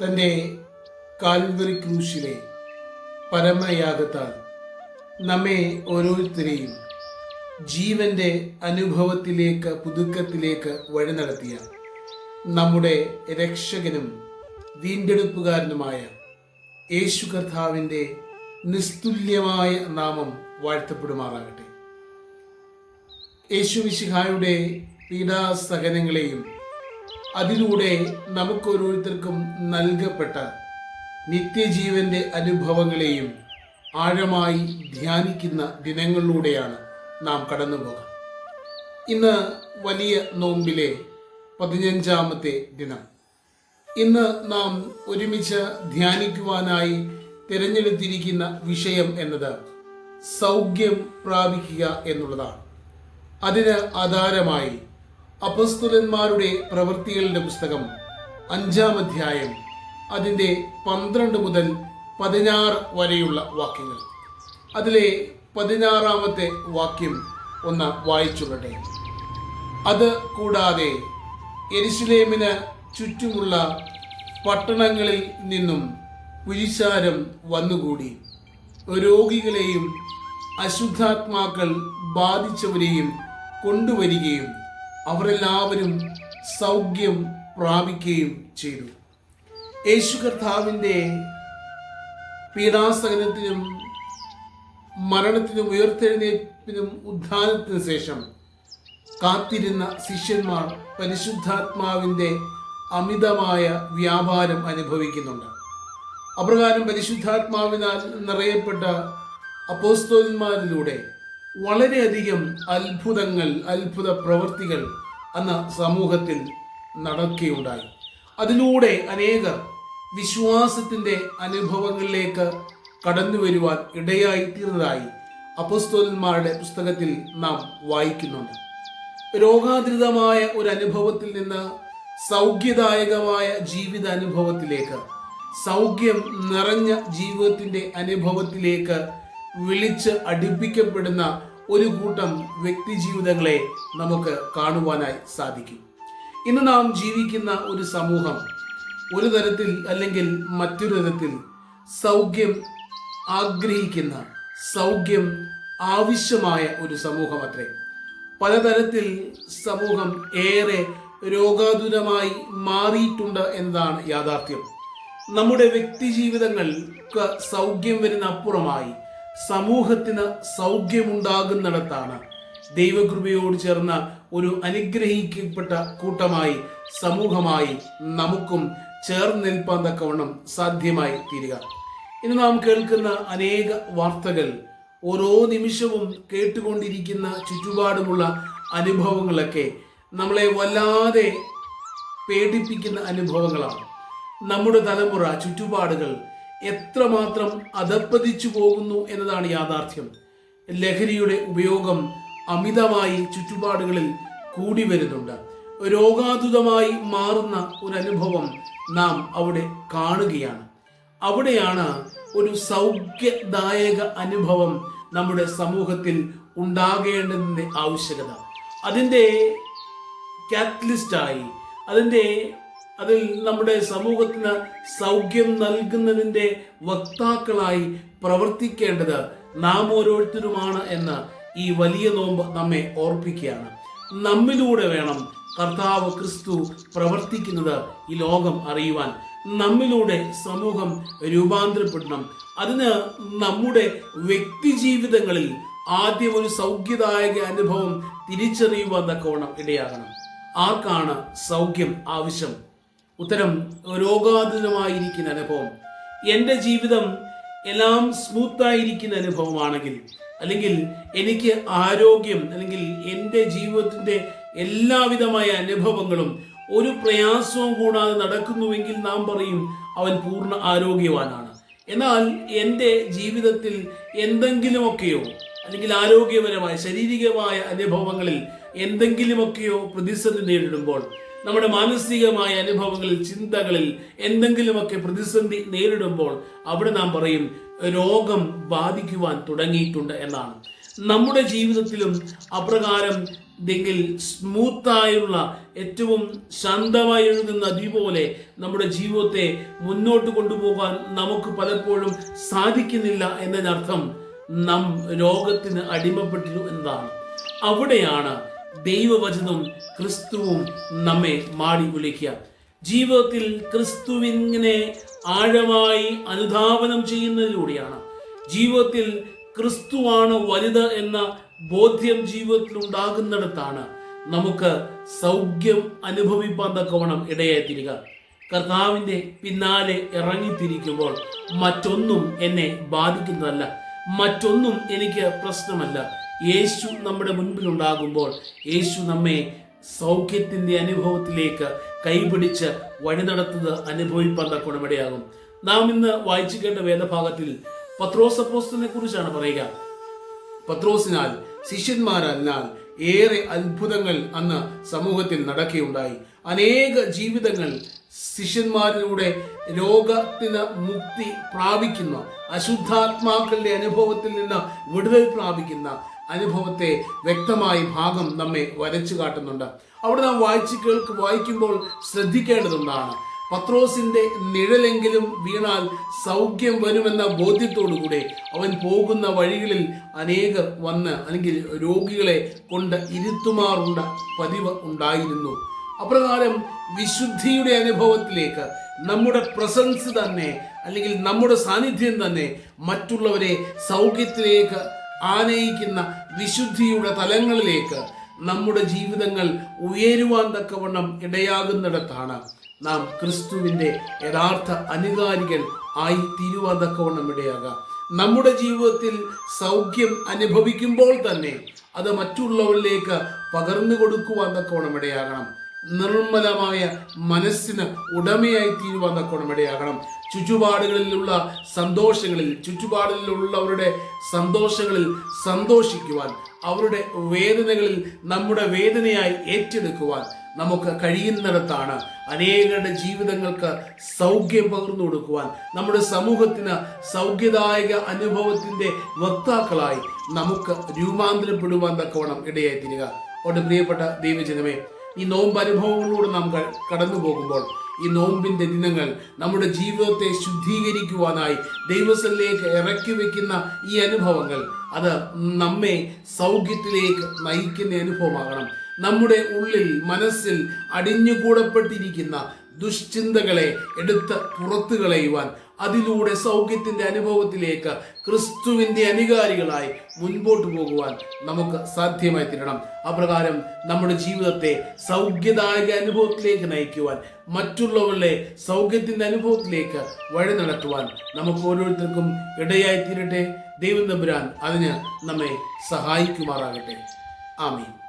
തന്റെ കാൽവറി ക്രൂശിലെ പരമയാഗത്താൽ നമ്മെ ഓരോരുത്തരെയും ജീവന്റെ അനുഭവത്തിലേക്ക് പുതുക്കത്തിലേക്ക് വഴി നടത്തിയ നമ്മുടെ രക്ഷകനും വീണ്ടെടുപ്പുകാരനുമായ യേശു കർത്താവിന്റെ നിസ്തുല്യമായ നാമം വാഴ്ത്തപ്പെടുമാറാകട്ടെ. യേശു വിശിഹായുടെ പീഡാസഹനങ്ങളെയും അതിലൂടെ നമുക്കോരോരുത്തർക്കും നൽകപ്പെട്ട നിത്യജീവന്റെ അനുഭവങ്ങളെയും ആഴമായി ധ്യാനിക്കുന്ന ദിനങ്ങളിലൂടെയാണ് നാം കടന്നുപോകുക. ഇന്ന് വലിയ നോമ്പിലെ പതിനഞ്ചാമത്തെ ദിനം. ഇന്ന് നാം ഒരുമിച്ച് ധ്യാനിക്കുവാനായി തിരഞ്ഞെടുത്തിരിക്കുന്ന വിഷയം എന്നത് സൗഖ്യം പ്രാപിക്കുക എന്നുള്ളതാണ്. അതിന് ആധാരമായി അപസ്തുലന്മാരുടെ പ്രവൃത്തികളുടെ പുസ്തകം അഞ്ചാം അധ്യായം അതിന്റെ പന്ത്രണ്ട് മുതൽ പതിനാറ് വരെയുള്ള വാക്യങ്ങൾ. അതിലെ പതിനാറാമത്തെ വാക്യം ഒന്ന് വായിച്ചുകൊള്ളട്ടെ. അത് കൂടാതെ എരിശിലേമിന് ചുറ്റുമുള്ള പട്ടണങ്ങളിൽ നിന്നും പുരിശാരം വന്നുകൂടി. രോഗികളെയും അശുദ്ധാത്മാക്കൾ ബാധിച്ചവരെയും കൊണ്ടുവരികയും അവരെല്ലാവരും സൗഖ്യം പ്രാപിക്കുകയും ചെയ്തു. യേശു കർത്താവിന്റെ പീഡാസഹനത്തിനും മരണത്തിനും ഉയർത്തെഴുന്നേൽപ്പിനും ഉദ്ധാനത്തിനു ശേഷം കാത്തിരുന്ന ശിഷ്യന്മാർ പരിശുദ്ധാത്മാവിന്റെ അമിതമായ വ്യാപാരം അനുഭവിക്കുന്നുണ്ട്. അപ്രകാരം പരിശുദ്ധാത്മാവിനാൽ നിറയപ്പെട്ട അപ്പോസ്തോലന്മാരിലൂടെ വളരെയധികം അത്ഭുതങ്ങൾ അത്ഭുത പ്രവൃത്തികൾ അന്ന് സമൂഹത്തിൽ നടക്കുകയുണ്ടായി. അതിലൂടെ അനേകർ വിശ്വാസത്തിന്റെ അനുഭവങ്ങളിലേക്ക് കടന്നു വരുവാൻ ഇടയായി തീർന്നതായി അപ്പസ്തോലന്മാരുടെ പുസ്തകത്തിൽ നാം വായിക്കുന്നുണ്ട്. രോഗാതിരിതമായ ഒരു അനുഭവത്തിൽ നിന്ന് സൗഖ്യദായകമായ ജീവിത അനുഭവത്തിലേക്ക് സൗഖ്യം നിറഞ്ഞ ജീവിതത്തിന്റെ അനുഭവത്തിലേക്ക് വിളിച്ച് അടുപ്പിക്കപ്പെടുന്ന ഒരു കൂട്ടം വ്യക്തി ജീവിതങ്ങളെ നമുക്ക് കാണുവാനായി സാധിക്കും. ഇന്ന് നാം ജീവിക്കുന്ന ഒരു സമൂഹം ഒരു തരത്തിൽ അല്ലെങ്കിൽ മറ്റൊരു തരത്തിൽ സൗഖ്യം ആഗ്രഹിക്കുന്ന സൗഖ്യം ആവശ്യമായ ഒരു സമൂഹം അത്രേ പലതരത്തിൽ സമൂഹം ഏറെ രോഗാതുരമായി മാറിയിട്ടുണ്ട് എന്നതാണ് യാഥാർത്ഥ്യം. നമ്മുടെ വ്യക്തി ജീവിതങ്ങൾക്ക് സൗഖ്യം വരുന്ന അപ്പുറമായി സമൂഹത്തിന് സൗഖ്യമുണ്ടാകുന്നിടത്താണ് ദൈവകൃപയോട് ചേർന്ന ഒരു അനുഗ്രഹിക്കപ്പെട്ട കൂട്ടമായി സമൂഹമായി നമുക്കും ചേർന്ന് നിൽപ്പാൻ തക്കവണ്ണം സാധ്യമായി തീരുക. ഇന്ന് നാം കേൾക്കുന്ന അനേക വാർത്തകൾ ഓരോ നിമിഷവും കേട്ടുകൊണ്ടിരിക്കുന്ന ചുറ്റുപാടുമുള്ള അനുഭവങ്ങളൊക്കെ നമ്മളെ വല്ലാതെ പേടിപ്പിക്കുന്ന അനുഭവങ്ങളാണ്. നമ്മുടെ തലമുറ ചുറ്റുപാടുകൾ എത്രമാത്രം അധപ്പതിച്ചു പോകുന്നു എന്നതാണ് യാഥാർത്ഥ്യം. ലഹരിയുടെ ഉപയോഗം അമിതമായി ചുറ്റുപാടുകളിൽ കൂടി വരുന്നുണ്ട്. രോഗാതുതമായി മാറുന്ന ഒരു അനുഭവം നാം അവിടെ കാണുകയാണ്. അവിടെയാണ് ഒരു സൗഖ്യദായക അനുഭവം നമ്മുടെ സമൂഹത്തിൽ ഉണ്ടാകേണ്ടതിന്റെ ആവശ്യകത. അതിന്റെ കാറ്റലിസ്റ്റായി അതിന്റെ അതിൽ നമ്മുടെ സമൂഹത്തിന് സൗഖ്യം നൽകുന്നതിന്റെ വക്താക്കളായി പ്രവർത്തിക്കേണ്ടത് നാം ഓരോരുത്തരുമാണ് എന്ന് ഈ വലിയ നോമ്പ് നമ്മെ ഓർപ്പിക്കുകയാണ്. നമ്മിലൂടെ വേണം കർത്താവ് ക്രിസ്തു പ്രവർത്തിക്കുന്നത് ഈ ലോകം അറിയുവാൻ. നമ്മിലൂടെ സമൂഹം രൂപാന്തരപ്പെടണം. അതിന് നമ്മുടെ വ്യക്തി ജീവിതങ്ങളിൽ ആദ്യം ഒരു സൗഖ്യദായക അനുഭവം തിരിച്ചറിയുവാൻ തക്കവണ്ണം ഇടയാകണം. ആർക്കാണ് സൗഖ്യം ആവശ്യം? ഉത്തരം രോഗാതുരമായിരിക്കുന്ന അനുഭവം. എന്റെ ജീവിതം എല്ലാം സ്മൂത്തായിരിക്കുന്ന അനുഭവമാണെങ്കിൽ അല്ലെങ്കിൽ എനിക്ക് ആരോഗ്യം അല്ലെങ്കിൽ എന്റെ ജീവിതത്തിന്റെ എല്ലാവിധമായ അനുഭവങ്ങളും ഒരു പ്രയാസവും കൂടാതെ നടക്കുന്നുവെങ്കിൽ നാം പറയും അവൻ പൂർണ ആരോഗ്യവാനാണ്. എന്നാൽ എന്റെ ജീവിതത്തിൽ എന്തെങ്കിലുമൊക്കെയോ അല്ലെങ്കിൽ ആരോഗ്യപരമായ ശാരീരികമായ അനുഭവങ്ങളിൽ എന്തെങ്കിലുമൊക്കെയോ പ്രതിസന്ധി നേരിടുമ്പോൾ നമ്മുടെ മാനസികമായ അനുഭവങ്ങളിൽ ചിന്തകളിൽ എന്തെങ്കിലുമൊക്കെ പ്രതിസന്ധി നേരിടുമ്പോൾ അവിടെ നാം പറയും രോഗം ബാധിക്കുവാൻ തുടങ്ങിയിട്ടുണ്ട് എന്നാണ്. നമ്മുടെ ജീവിതത്തിലും അപ്രകാരം എങ്കിൽ സ്മൂത്തായുള്ള ഏറ്റവും ശാന്തമായി എഴുതുന്ന നദി പോലെ നമ്മുടെ ജീവിതത്തെ മുന്നോട്ട് കൊണ്ടുപോകാൻ നമുക്ക് പലപ്പോഴും സാധിക്കുന്നില്ല എന്നതിനർത്ഥം നാം രോഗത്തിന് അടിമപ്പെട്ടിരുന്നു എന്നതാണ്. അവിടെയാണ് ദൈവവചനവും ക്രിസ്തുവും നമ്മെ മാടി വിളിക്കുക. ജീവിതത്തിൽ ക്രിസ്തുവിനെ ആഴമായി അനുധാവനം ചെയ്യുന്നതിലൂടെയാണ്. ജീവിതത്തിൽ ക്രിസ്തുവാണ് വലുത് എന്ന ബോധ്യം ജീവിതത്തിൽ ഉണ്ടാകുന്നിടത്താണ് നമുക്ക് സൗഖ്യം അനുഭവിപ്പാൻ തക്കവണ്ണം ഇടയായിത്തീരുക. കർത്താവിന്റെ പിന്നാലെ ഇറങ്ങിത്തിരിക്കുമ്പോൾ മറ്റൊന്നും എന്നെ ബാധിക്കുന്നതല്ല. മറ്റൊന്നും എനിക്ക് പ്രശ്നമല്ല. യേശു നമ്മുടെ മുൻപിൽ ഉണ്ടാകുമ്പോൾ യേശു നമ്മെ സൗഖ്യത്തിന്റെ അനുഭവത്തിലേക്ക് കൈപിടിച്ച് വഴി നടത്തുന്നത് അനുഭവിപ്പാൻ തക്കോണം നാം ഇന്ന് വായിച്ചു കേട്ട വേദഭാഗത്തിൽ പത്രോസ് പത്രോസപ്പോസ്തനെ കുറിച്ചാണ് പറയുക. പത്രോസിനാൽ ശിഷ്യന്മാരല്ലാൽ ഏറെ അത്ഭുതങ്ങൾ അന്ന് സമൂഹത്തിൽ നടക്കുകയുണ്ടായി. അനേക ജീവിതങ്ങൾ ശിഷ്യന്മാരിലൂടെ രോഗത്തിന് മുക്തി പ്രാപിക്കുന്ന അശുദ്ധാത്മാക്കളുടെ അനുഭവത്തിൽ നിന്ന് വിടുതൽ പ്രാപിക്കുന്ന അനുഭവത്തെ വ്യക്തമായി ഭാഗം നമ്മെ വരച്ചു കാട്ടുന്നുണ്ട്. അവിടെ നാം വായിച്ചു കേൾക്ക് വായിക്കുമ്പോൾ ശ്രദ്ധിക്കേണ്ടതുണ്ടാണ് പത്രോസിന്റെ നിഴലെങ്കിലും വീണാൽ സൗഖ്യം വരുമെന്ന ബോധ്യത്തോടുകൂടെ അവൻ പോകുന്ന വഴികളിൽ അനേകർ വന്ന് അല്ലെങ്കിൽ രോഗികളെ കൊണ്ട് ഇരുത്തുമാറുണ്ട പതിവ് ഉണ്ടായിരുന്നു. അപ്രകാരം വിശുദ്ധിയുടെ അനുഭവത്തിലേക്ക് നമ്മുടെ പ്രസൻസ് തന്നെ അല്ലെങ്കിൽ നമ്മുടെ സാന്നിധ്യം തന്നെ മറ്റുള്ളവരെ സൗഖ്യത്തിലേക്ക് ആനയിക്കുന്ന വിശുദ്ധിയുടെ തലങ്ങളിലേക്ക് നമ്മുടെ ജീവിതങ്ങൾ ഉയരുവാൻ തക്കവണ്ണം ഇടയാകുന്നിടത്താണ് നാം ക്രിസ്തുവിന്റെ യഥാർത്ഥ അനുകാരികൾ ആയി തീരുവാൻ തക്കവണ്ണം ഇടയാകാം നമ്മുടെ ജീവിതത്തിൽ സൗഖ്യം അനുഭവിക്കുമ്പോൾ തന്നെ അത് മറ്റുള്ളവരിലേക്ക് പകർന്നു കൊടുക്കുവാൻ തക്കവണ്ണം ഇടയാകണം. നിർമ്മലമായ മനസ്സിന് ഉടമയായി തീരുവാൻ തക്കോണം ഇടയാകണം ചുറ്റുപാടുകളിലുള്ള സന്തോഷങ്ങളിൽ ചുറ്റുപാടിലുള്ളവരുടെ സന്തോഷങ്ങളിൽ സന്തോഷിക്കുവാൻ അവരുടെ വേദനകളിൽ നമ്മുടെ വേദനയായി ഏറ്റെടുക്കുവാൻ നമുക്ക് കഴിയുന്നിടത്താണ് അനേകരുടെ ജീവിതങ്ങൾക്ക് സൗഖ്യം പകർന്നു കൊടുക്കുവാൻ നമ്മുടെ സമൂഹത്തിന് സൗഖ്യദായക അനുഭവത്തിന്റെ വക്താക്കളായി നമുക്ക് രൂപാന്തരപ്പെടുവാൻ തക്കവണ്ണം ഇടയായി തീരുക. ഒട്ട് പ്രിയപ്പെട്ട ദൈവജനമേ ഈ നോമ്പ് അനുഭവങ്ങളിലൂടെ നാം കടന്നു പോകുമ്പോൾ ഈ നോമ്പിന്റെ ദിനങ്ങൾ നമ്മുടെ ജീവിതത്തെ ശുദ്ധീകരിക്കുവാനായി ദൈവസലിലേക്ക് ഇറക്കി വയ്ക്കുന്ന ഈ അനുഭവങ്ങൾ അത് നമ്മെ സൗഖ്യത്തിലേക്ക് നയിക്കുന്ന അനുഭവമാകണം. നമ്മുടെ ഉള്ളിൽ മനസ്സിൽ അടിഞ്ഞുകൂടപ്പെട്ടിരിക്കുന്ന ദുശ്ചിന്തകളെ എടുത്ത് പുറത്തു കളയുവാൻ അതിലൂടെ സൗഖ്യത്തിന്റെ അനുഭവത്തിലേക്ക് ക്രിസ്തുവിന്റെ അനുകാരികളായി മുൻപോട്ട് പോകുവാൻ നമുക്ക് സാധ്യമായി തീരണം. അപ്രകാരം നമ്മുടെ ജീവിതത്തെ സൗഖ്യദായക അനുഭവത്തിലേക്ക് നയിക്കുവാൻ മറ്റുള്ളവരുടെ സൗഖ്യത്തിന്റെ അനുഭവത്തിലേക്ക് വഴി നടത്തുവാൻ നമുക്ക് ഓരോരുത്തർക്കും ഇടയായി തീരട്ടെ. ദൈവം തമ്പുരാൻ അതിന് നമ്മെ സഹായിക്കുമാറാകട്ടെ. ആമീൻ.